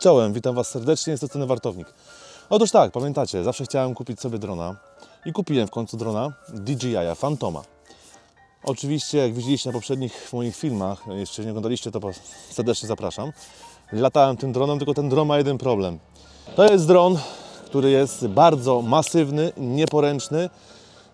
Czołem, witam Was serdecznie, jest to Ceny Wartownik. Otóż tak, pamiętacie, zawsze chciałem kupić sobie drona i kupiłem w końcu drona DJI Phantoma. Oczywiście, jak widzieliście na poprzednich moich filmach, jeszcze nie oglądaliście, to serdecznie zapraszam. Latałem tym dronem, tylko ten dron ma jeden problem. To jest dron, który jest bardzo masywny, nieporęczny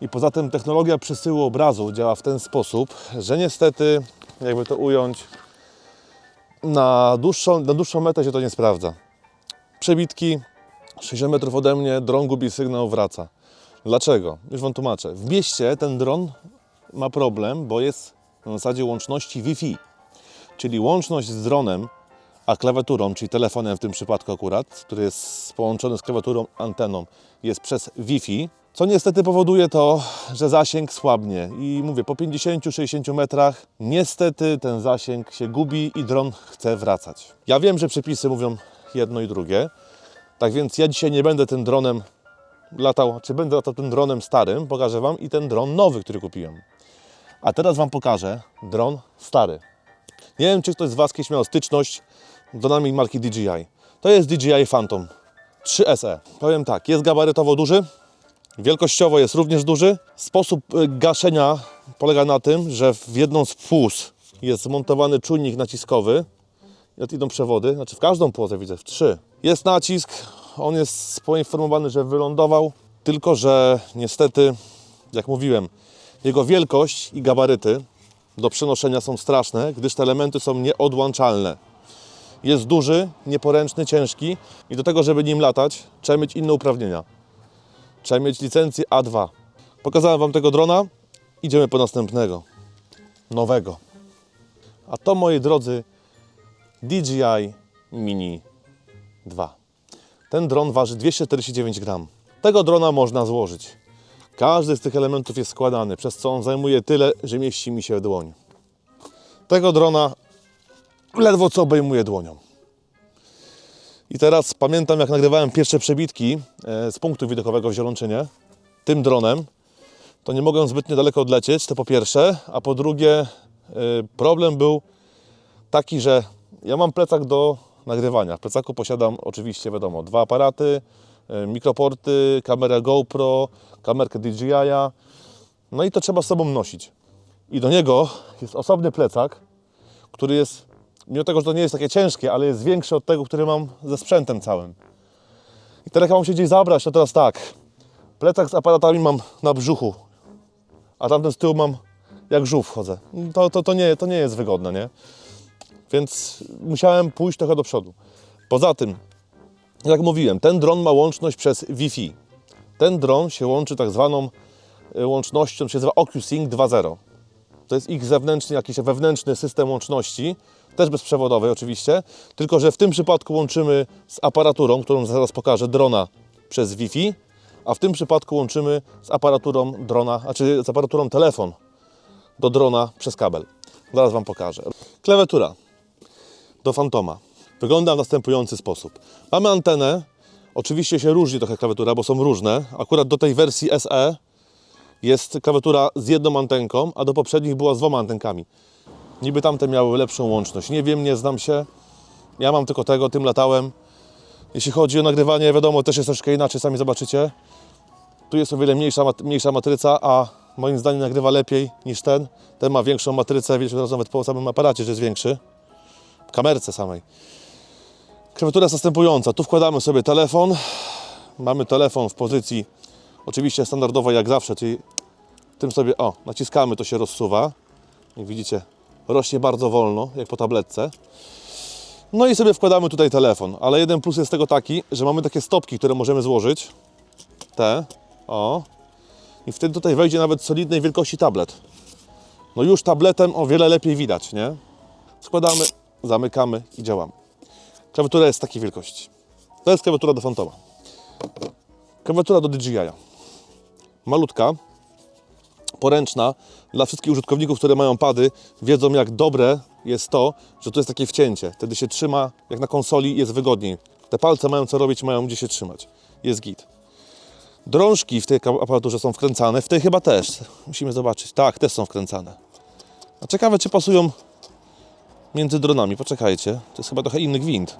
i poza tym technologia przesyłu obrazu działa w ten sposób, że niestety, jakby to ująć, na dłuższą, na dłuższą metę się to nie sprawdza. Przebitki, 60 metrów ode mnie, dron gubi sygnał, wraca. Dlaczego? Już Wam tłumaczę. W mieście ten dron ma problem, bo jest na zasadzie łączności Wi-Fi. Czyli łączność z dronem, a klawiaturą, czyli telefonem w tym przypadku akurat, który jest połączony z klawiaturą, anteną, jest przez Wi-Fi, co niestety powoduje to, że zasięg słabnie. I mówię, po 50-60 metrach niestety ten zasięg się gubi i dron chce wracać. Ja wiem, że przepisy mówią jedno i drugie, tak więc ja dzisiaj nie będę tym dronem latał, czy będę latał tym dronem starym, pokażę Wam i ten dron nowy, który kupiłem. A teraz Wam pokażę dron stary. Nie wiem, czy ktoś z Was kiedyś miał styczność z dronami marki DJI. To jest DJI Phantom 3SE. Powiem tak, jest gabarytowo duży, wielkościowo jest również duży. Sposób y, gaszenia polega na tym, że w jedną z płuc jest zmontowany czujnik naciskowy. I idą przewody, znaczy w każdą płozę widzę, w trzy. Jest nacisk, on jest poinformowany, że wylądował, tylko że niestety, jak mówiłem, jego wielkość i gabaryty do przenoszenia są straszne, gdyż te elementy są nieodłączalne. Jest duży, nieporęczny, ciężki i do tego, żeby nim latać, trzeba mieć inne uprawnienia. Trzeba mieć licencję A2. Pokazałem Wam tego drona, idziemy po następnego, nowego. A to, moi drodzy, DJI Mini 2. Ten dron waży 249 gram. Tego drona można złożyć. Każdy z tych elementów jest składany, przez co on zajmuje tyle, że mieści mi się w dłoń. Tego drona ledwo co obejmuje dłonią. I teraz pamiętam, jak nagrywałem pierwsze przebitki e, z punktu widokowego w Zielonczynie tym dronem, to nie mogłem zbytnio daleko odlecieć, to po pierwsze, a po drugie e, problem był taki, że ja mam plecak do nagrywania. W plecaku posiadam oczywiście, wiadomo, dwa aparaty, e, mikroporty, kamerę GoPro, kamerkę DJI, no i to trzeba z sobą nosić. I do niego jest osobny plecak, który jest, mimo tego, że to nie jest takie ciężkie, ale jest większy od tego, który mam ze sprzętem całym. I teraz mam się gdzieś zabrać, to teraz tak, plecak z aparatami mam na brzuchu, a tamten z tyłu mam jak żółw chodzę. To, to, to, nie, to nie jest wygodne, nie? Więc musiałem pójść trochę do przodu. Poza tym, jak mówiłem, ten dron ma łączność przez Wi-Fi. Ten dron się łączy tak zwaną y, łącznością, się nazywa OcuSync 2.0. To jest ich zewnętrzny, jakiś wewnętrzny system łączności, też bezprzewodowej oczywiście, tylko że w tym przypadku łączymy z aparaturą, którą zaraz pokażę, drona przez Wi-Fi, a w tym przypadku łączymy z aparaturą drona, znaczy z aparaturą telefon do drona przez kabel. Zaraz Wam pokażę. Klawiatura do Fantoma. Wygląda w następujący sposób. Mamy antenę. Oczywiście się różni trochę klawiatura, bo są różne. Akurat do tej wersji SE jest klawiatura z jedną antenką, a do poprzednich była z dwoma antenkami. Niby tamte miały lepszą łączność. Nie wiem, nie znam się. Ja mam tylko tego, tym latałem. Jeśli chodzi o nagrywanie, wiadomo, też jest troszkę inaczej, sami zobaczycie. Tu jest o wiele mniejsza, mniejsza matryca, a moim zdaniem nagrywa lepiej niż ten. Ten ma większą matrycę, wiecie, teraz nawet po samym aparacie, że jest większy. W kamerce samej. Klawiatura jest następująca. Tu wkładamy sobie telefon. Mamy telefon w pozycji oczywiście standardowej jak zawsze, czyli tym sobie, o, naciskamy, to się rozsuwa. Jak widzicie, rośnie bardzo wolno, jak po tabletce. No i sobie wkładamy tutaj telefon, ale jeden plus jest tego taki, że mamy takie stopki, które możemy złożyć. Te, o. I wtedy tutaj wejdzie nawet solidnej wielkości tablet. No już tabletem o wiele lepiej widać, nie? Składamy, zamykamy i działamy. Klawiatura jest takiej wielkości. To jest klawiatura do Fantoma. Klawiatura do DJI. Malutka, poręczna. Dla wszystkich użytkowników, które mają pady, wiedzą jak dobre jest to, że tu jest takie wcięcie. Wtedy się trzyma, jak na konsoli jest wygodniej. Te palce mają co robić, mają gdzie się trzymać. Jest git. Drążki w tej aparaturze są wkręcane, w tej chyba też. Musimy zobaczyć. Tak, też są wkręcane. A ciekawe, czy pasują między dronami. Poczekajcie, to jest chyba trochę inny gwint.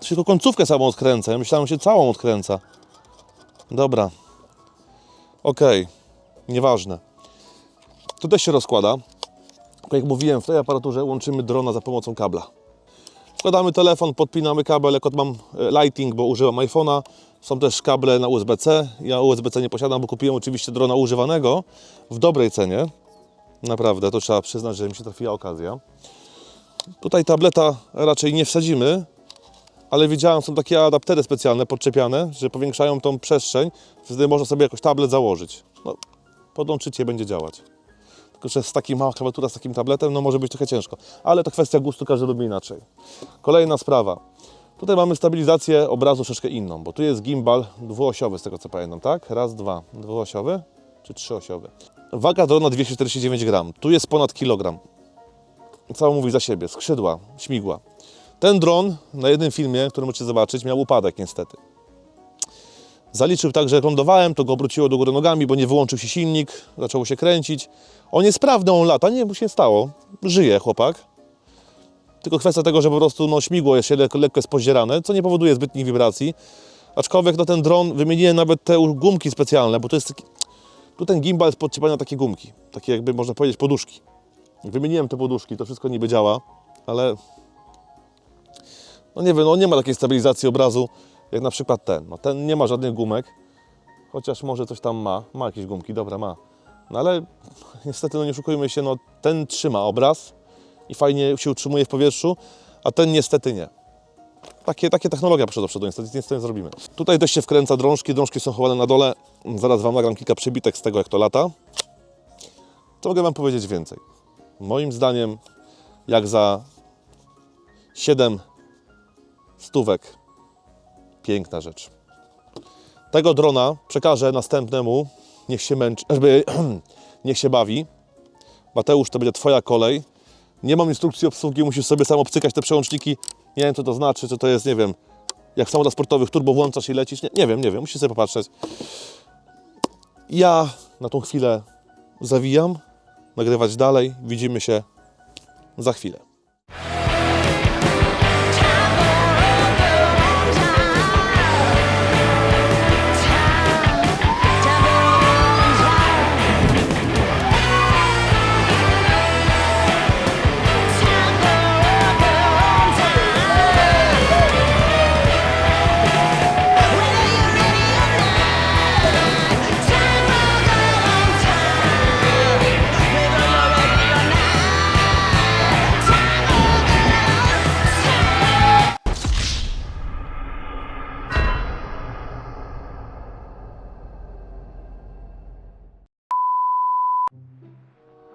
To się tylko końcówkę samą odkręca. Ja myślałem, że się całą odkręca. Dobra. Okej. Nieważne. To też się rozkłada. Jak mówiłem, w tej aparaturze łączymy drona za pomocą kabla. Wkładamy telefon, podpinamy kabel, jak mam e, Lighting, bo używam iPhone'a. Są też kable na USB-C. Ja USB-C nie posiadam, bo kupiłem oczywiście drona używanego w dobrej cenie. Naprawdę, to trzeba przyznać, że mi się trafiła okazja. Tutaj tableta raczej nie wsadzimy, ale widziałem, są takie adaptery specjalne podczepiane, że powiększają tą przestrzeń, wtedy można sobie jakoś tablet założyć. No, podłączycie, będzie działać. Że z takim mała klawiatura, z takim tabletem, no może być trochę ciężko. Ale to kwestia gustu, każdy lubi inaczej. Kolejna sprawa. Tutaj mamy stabilizację obrazu troszeczkę inną, bo tu jest gimbal dwuosiowy, z tego co pamiętam, tak? Raz, dwa. Dwuosiowy czy trzyosiowy? Waga drona 249 gram. Tu jest ponad kilogram. Cało mówi za siebie. Skrzydła, śmigła. Ten dron na jednym filmie, który możecie zobaczyć, miał upadek niestety. Zaliczył tak, że jak lądowałem, to go obróciło do góry nogami, bo nie wyłączył się silnik, zaczęło się kręcić. On jest sprawny, on lata, nie mu się stało. Żyje chłopak. Tylko kwestia tego, że po prostu no, śmigło jest się lekko, lekko jest co nie powoduje zbytnich wibracji. Aczkolwiek na ten dron wymieniłem nawet te gumki specjalne, bo to jest taki... Tu ten gimbal jest podczepiany takie gumki, takie jakby można powiedzieć poduszki. Wymieniłem te poduszki, to wszystko niby działa, ale no nie wiem, no nie ma takiej stabilizacji obrazu jak na przykład ten. No ten nie ma żadnych gumek, chociaż może coś tam ma, ma jakieś gumki, dobra ma. No ale niestety, no nie oszukujmy się, no ten trzyma obraz i fajnie się utrzymuje w powietrzu, a ten niestety nie. Takie, takie technologia poszła do przodu, niestety nic z tym zrobimy. Tutaj też się wkręca drążki, drążki są chowane na dole. Zaraz Wam nagram kilka przebitek z tego, jak to lata. To mogę Wam powiedzieć więcej. Moim zdaniem, jak za 7 stówek, piękna rzecz. Tego drona przekażę następnemu, niech się męczy, żeby, niech się bawi. Mateusz, to będzie Twoja kolej. Nie mam instrukcji obsługi, musisz sobie sam obcykać te przełączniki. Nie wiem, co to znaczy, czy to jest, nie wiem, jak w samochodach sportowych turbo włączasz i lecisz. Nie, nie wiem, nie wiem, musisz sobie popatrzeć. Ja na tą chwilę zawijam, nagrywać dalej. Widzimy się za chwilę.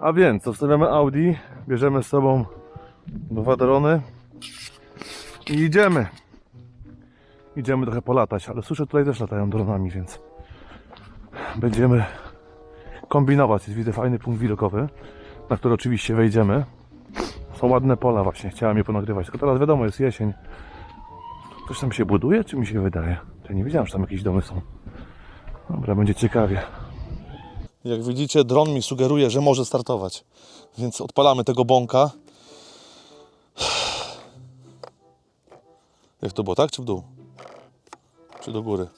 A więc, zostawiamy Audi, bierzemy z sobą dwa drony i idziemy. Idziemy trochę polatać, ale słyszę tutaj też latają dronami, więc będziemy kombinować. Widzę fajny punkt widokowy, na który oczywiście wejdziemy. Są ładne pola właśnie, chciałem je ponagrywać, tylko teraz wiadomo, jest jesień. Coś tam się buduje, czy mi się wydaje? Ja nie wiedziałem, że tam jakieś domy są. Dobra, będzie ciekawie. Jak widzicie, dron mi sugeruje, że może startować. Więc odpalamy tego bąka. Jak to było, tak czy w dół? Czy do góry?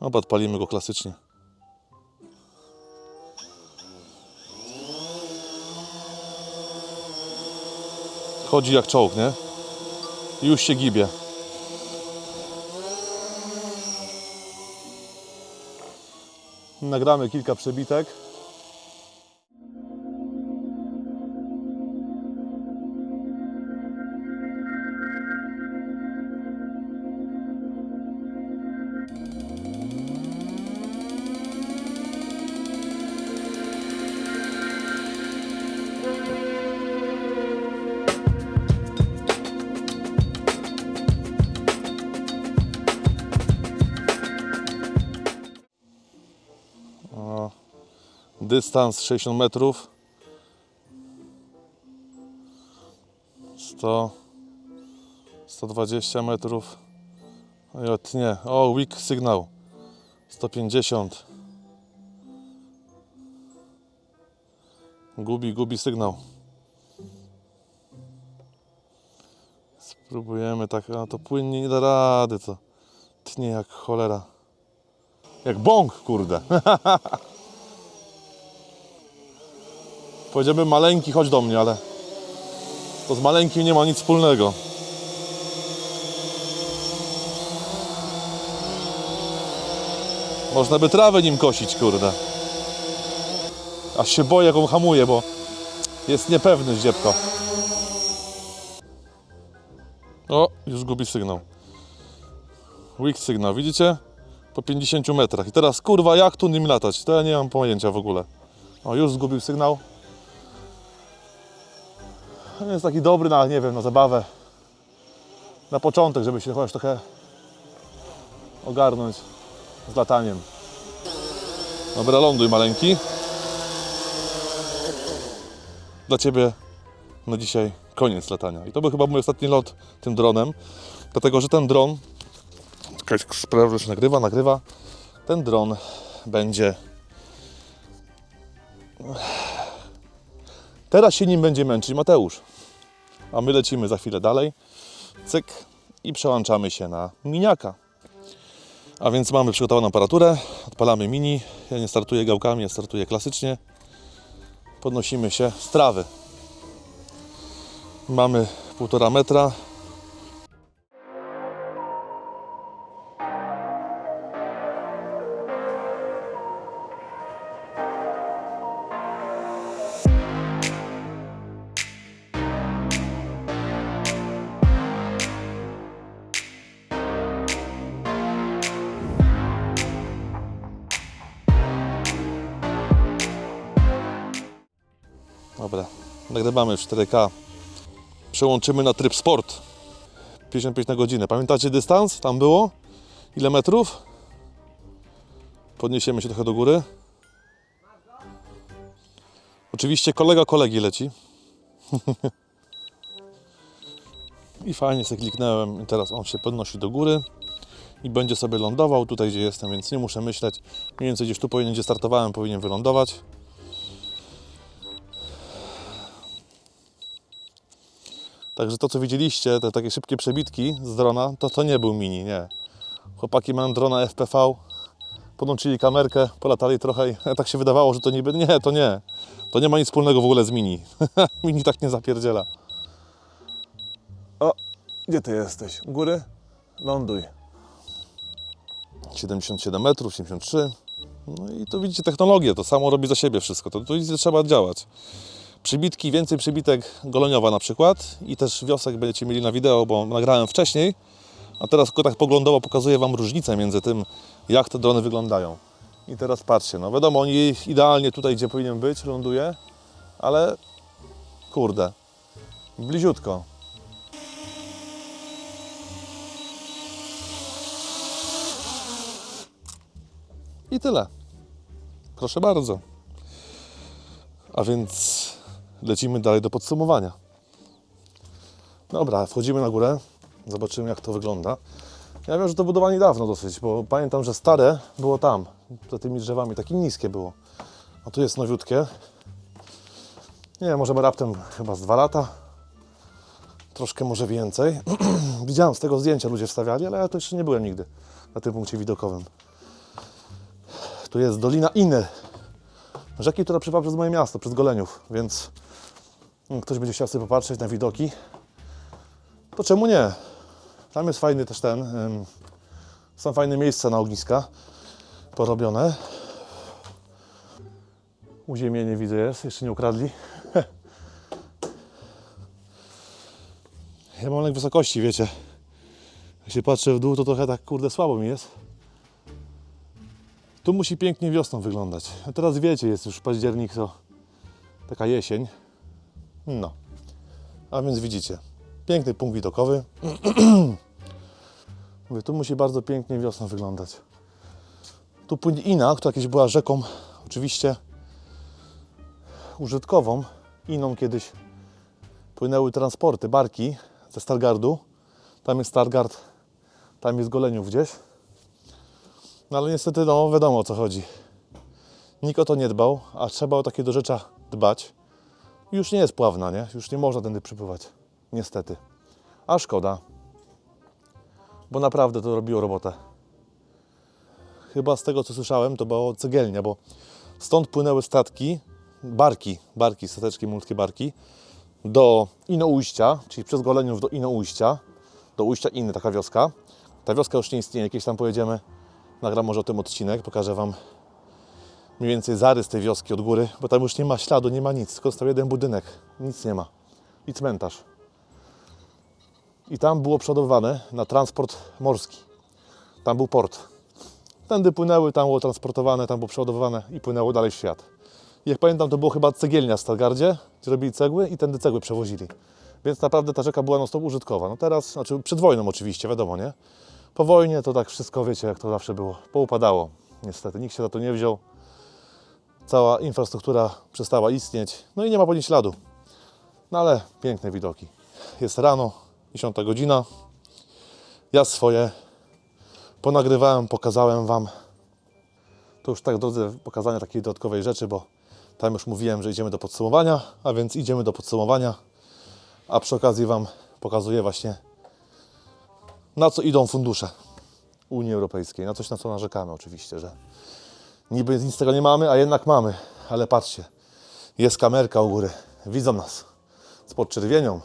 Oba odpalimy go klasycznie. Chodzi jak czołg, nie? Już się gibie. Nagramy kilka przebitek. Dystans 60 metrów. 100 120 metrów. Oj, nie. O, weak sygnał. 150. Gubi, gubi sygnał. Próbujemy tak, a to płynnie nie da rady, to tnie jak cholera. Jak bąk, kurde. Powiedziałbym maleńki, chodź do mnie, ale to z maleńkim nie ma nic wspólnego. Można by trawę nim kosić, kurde. Aż się boję, jak on hamuje, bo jest niepewny zdziebko. O, już gubi sygnał. Weak sygnał, widzicie? Po 50 metrach. I teraz, kurwa, jak tu nim latać? To ja nie mam pojęcia w ogóle. O, już zgubił sygnał. Jest taki dobry na, nie wiem, na zabawę. Na początek, żeby się chociaż trochę ogarnąć z lataniem. Dobra, ląduj maleńki. Dla Ciebie na dzisiaj koniec latania. I to był chyba mój ostatni lot tym dronem, dlatego że ten dron, sprawdzę, czy nagrywa, nagrywa, ten dron będzie Teraz się nim będzie męczyć Mateusz. A my lecimy za chwilę dalej. Cyk i przełączamy się na miniaka. A więc mamy przygotowaną aparaturę, odpalamy mini. Ja nie startuję gałkami, ja startuję klasycznie. Podnosimy się z trawy. Mamy półtora metra. Nagrywamy w 4K. Przełączymy na tryb sport. 55 na godzinę. Pamiętacie dystans? Tam było? Ile metrów? Podniesiemy się trochę do góry. Oczywiście kolega kolegi leci. I fajnie sobie kliknąłem i teraz on się podnosi do góry i będzie sobie lądował tutaj, gdzie jestem, więc nie muszę myśleć. Mniej więcej gdzieś tu powinien, gdzie startowałem, powinien wylądować. Także to, co widzieliście, te takie szybkie przebitki z drona, to to nie był mini, nie. Chłopaki mają drona FPV, podłączyli kamerkę, polatali trochę i tak się wydawało, że to niby... Nie, to nie. To nie ma nic wspólnego w ogóle z mini. mini tak nie zapierdziela. O, gdzie ty jesteś? U góry? Ląduj. 77 metrów, 73. No i to widzicie technologię, to samo robi za siebie wszystko. To tu trzeba działać. Przybitki, więcej przybitek goleniowa na przykład i też wiosek będziecie mieli na wideo, bo nagrałem wcześniej, a teraz tylko tak poglądowo pokazuję Wam różnicę między tym, jak te drony wyglądają. I teraz patrzcie, no wiadomo, oni idealnie tutaj, gdzie powinien być, ląduje, ale kurde, bliziutko. I tyle. Proszę bardzo. A więc lecimy dalej do podsumowania. Dobra, wchodzimy na górę, zobaczymy jak to wygląda. Ja wiem, że to budowanie dawno dosyć, bo pamiętam, że stare było tam, za tymi drzewami, takie niskie było. A tu jest nowiutkie. Nie wiem, może raptem chyba z dwa lata. Troszkę może więcej. Widziałem z tego zdjęcia, ludzie wstawiali, ale ja to jeszcze nie byłem nigdy na tym punkcie widokowym. Tu jest Dolina Iny, rzeki, która przypływa przez moje miasto, przez Goleniów, więc ktoś będzie chciał sobie popatrzeć na widoki, to czemu nie? Tam jest fajny też ten, są fajne miejsca na ogniska porobione. Uziemienie widzę jest, jeszcze nie ukradli. Ja mam lęk wysokości, wiecie. Jak się patrzę w dół, to trochę tak kurde słabo mi jest. Tu musi pięknie wiosną wyglądać. A teraz wiecie, jest już październik, to taka jesień. No. A więc widzicie, piękny punkt widokowy. Mówię, tu musi bardzo pięknie wiosną wyglądać. Tu płynie Ina, która kiedyś była rzeką, oczywiście użytkową. Iną kiedyś płynęły transporty, barki ze Stargardu. Tam jest Stargard, tam jest Goleniów gdzieś. No ale niestety, no wiadomo o co chodzi. Nikt o to nie dbał, a trzeba o takie do dbać. Już nie jest pławna, nie? Już nie można tędy przypływać. Niestety. A szkoda, bo naprawdę to robiło robotę. Chyba z tego co słyszałem, to była cegielnia, bo stąd płynęły statki, barki, barki, stateczki, malutkie barki, do Inoujścia, czyli przez Goleniów do Inoujścia, do Ujścia Inny, taka wioska. Ta wioska już nie istnieje, jakieś tam pojedziemy, nagram może o tym odcinek, pokażę Wam mniej więcej zarys tej wioski od góry, bo tam już nie ma śladu, nie ma nic, tylko stał jeden budynek, nic nie ma i cmentarz. I tam było przodowane na transport morski. Tam był port. Tędy płynęły, tam było transportowane, tam było przeładowywane i płynęło dalej w świat. I jak pamiętam, to było chyba cegielnia w Stargardzie, gdzie robili cegły i tędy cegły przewozili. Więc naprawdę ta rzeka była non stop użytkowa. No teraz, znaczy przed wojną oczywiście, wiadomo, nie? Po wojnie to tak wszystko, wiecie, jak to zawsze było. Poupadało, niestety. Nikt się za to nie wziął. Cała infrastruktura przestała istnieć. No i nie ma po niej śladu. No ale piękne widoki. Jest rano, 10 godzina. Ja swoje ponagrywałem, pokazałem Wam. To już tak, drodzy, pokazania takiej dodatkowej rzeczy, bo tam już mówiłem, że idziemy do podsumowania, a więc idziemy do podsumowania, a przy okazji Wam pokazuję właśnie na co idą fundusze Unii Europejskiej, na coś na co narzekamy oczywiście, że niby nic z tego nie mamy, a jednak mamy, ale patrzcie, jest kamerka u góry, widzą nas z podczerwienią,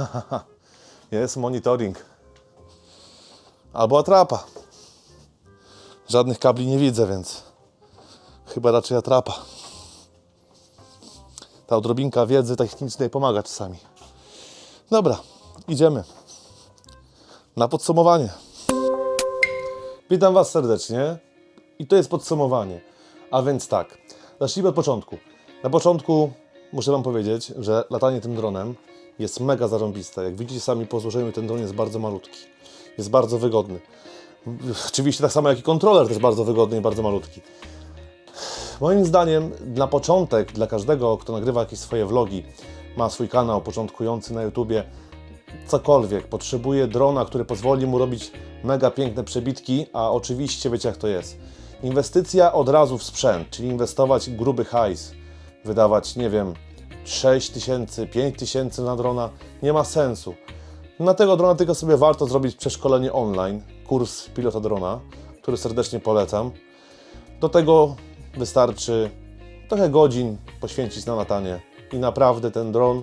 jest monitoring albo atrapa. Żadnych kabli nie widzę, więc chyba raczej atrapa. Ta odrobinka wiedzy technicznej pomaga czasami. Dobra, idziemy na podsumowanie. Witam Was serdecznie i to jest podsumowanie. A więc tak, zacznijmy od początku. Na początku muszę Wam powiedzieć, że latanie tym dronem jest mega zarąbiste. Jak widzicie sami po złożeniu, ten dron jest bardzo malutki. Jest bardzo wygodny. Oczywiście tak samo jak i kontroler też bardzo wygodny i bardzo malutki. Moim zdaniem na początek dla każdego, kto nagrywa jakieś swoje vlogi, ma swój kanał początkujący na YouTubie, cokolwiek, potrzebuje drona, który pozwoli mu robić mega piękne przebitki, a oczywiście wiecie jak to jest. Inwestycja od razu w sprzęt, czyli inwestować gruby hajs, wydawać, nie wiem, 6 tysięcy, 5 tysięcy na drona, nie ma sensu. Na tego drona tylko sobie warto zrobić przeszkolenie online, kurs pilota drona, który serdecznie polecam. Do tego wystarczy trochę godzin poświęcić na latanie i naprawdę ten dron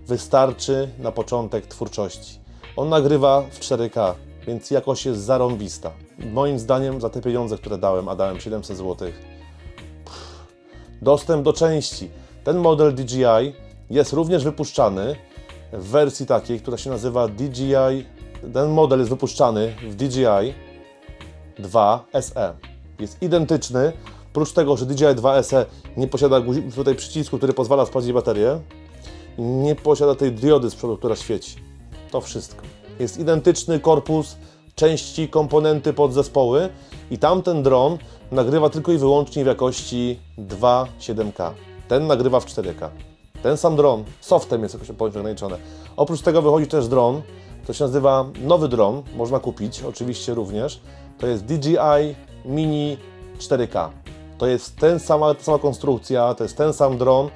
wystarczy na początek twórczości. On nagrywa w 4K, więc jakość jest zarąbista. Moim zdaniem za te pieniądze, które dałem, a dałem 700 zł, dostęp do części. Ten model DJI jest również wypuszczany w wersji takiej, która się nazywa DJI. Ten model jest wypuszczany w DJI 2 SE. Jest identyczny, oprócz tego, że DJI 2 SE nie posiada tutaj przycisku, który pozwala sprawdzić baterię, nie posiada tej diody z przodu, która świeci. To wszystko. Jest identyczny korpus, części, komponenty, podzespoły i tamten dron nagrywa tylko i wyłącznie w jakości 2.7K. Ten nagrywa w 4K. Ten sam dron, softem jest jakoś ograniczone. Oprócz tego wychodzi też dron, to się nazywa nowy dron, można kupić oczywiście również. To jest DJI Mini 4K. To jest ten sama, ta sama konstrukcja, to jest ten sam dron,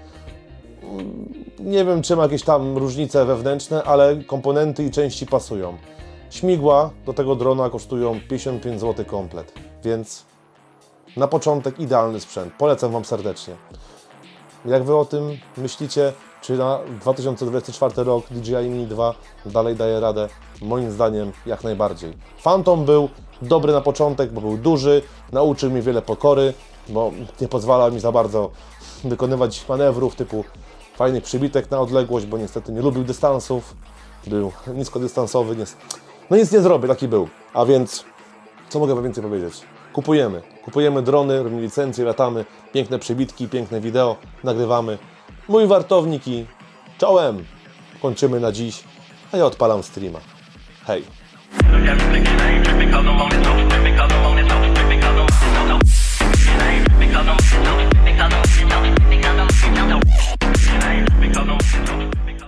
nie wiem, czy ma jakieś tam różnice wewnętrzne, ale komponenty i części pasują. Śmigła do tego drona kosztują 55 zł komplet, więc na początek idealny sprzęt. Polecam Wam serdecznie. Jak Wy o tym myślicie? Czy na 2024 rok DJI Mini 2 dalej daje radę? Moim zdaniem jak najbardziej. Phantom był dobry na początek, bo był duży, nauczył mnie wiele pokory, bo nie pozwalał mi za bardzo wykonywać manewrów typu fajnych przybitek na odległość, bo niestety nie lubił dystansów, był niskodystansowy, nie, no nic nie zrobię, taki był. A więc, co mogę Wam więcej powiedzieć? Kupujemy, kupujemy drony, robimy licencje, latamy, piękne przybitki, piękne wideo, nagrywamy. Mój wartownik i czołem. Kończymy na dziś, a ja odpalam streama. Hej! Everything's name, because I'm on it, no, because I'm on it, no, because I'm no, no. Name, because I'm no, because I'm no, because I'm no, name, because I'm no, because